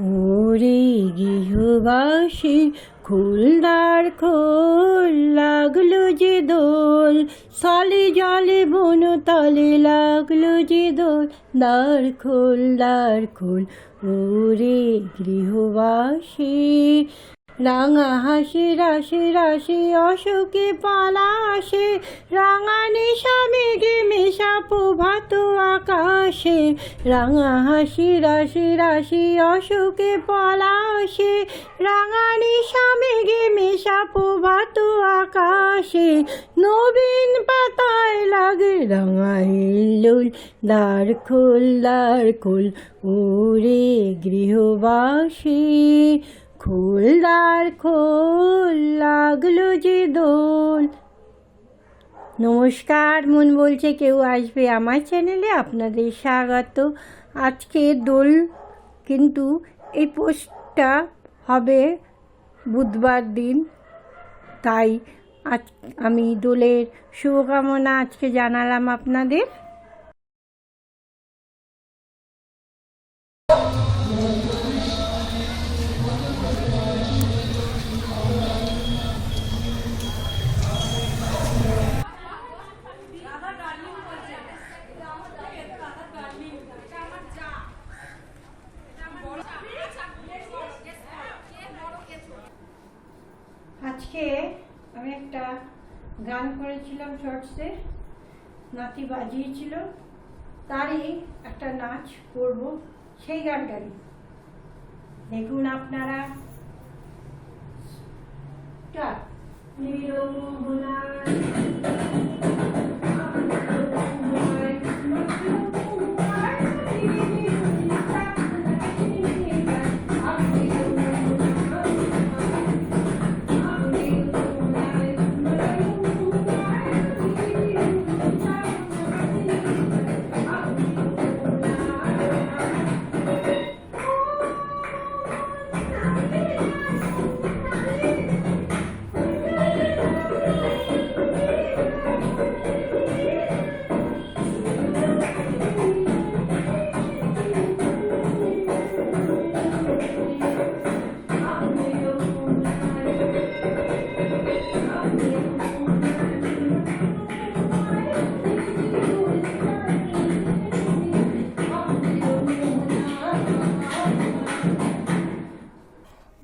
ওরে গৃহবাসী খুলদার খোল লাগল যে দোল। সালে জলে বন তালে লাগল যে দোল। দার খোল দার খোল, ওরে গৃহবাসী। রাঙা হাসি, রাশি রাশি অশোকে পালা আসে। রাঙা নিশা, মেঘে মেশা প্রভাত আকাশে। রাঙা হাসি, রাশি রাশি অশোকে পালা আসে। রাঙা নিশা, মেঘে মেশা প্রভাত আকাশে। নবীন পাতায় লাগে রাঙা হিল্লুল দ্বার খোল দ্বার খোল ওরে গৃহবাসী। খোলদার খোল লাগল যে দোল। নমস্কার, মন বলছে কেউ আসবে আমার চ্যানেলে, আপনাদের স্বাগত। আজকে দোল কিন্তু এই পোস্টটা হবে বুধবার দিন। তাই আজ আমি দোলের শুভকামনা আজকে জানালাম আপনাদের। আজকে আমি একটা গান করেছিলাম শর্টসে নাতি বাজিয়েছিল তারই একটা নাচ করব সেই গানটারই দেখুন আপনারা। স্টার্ট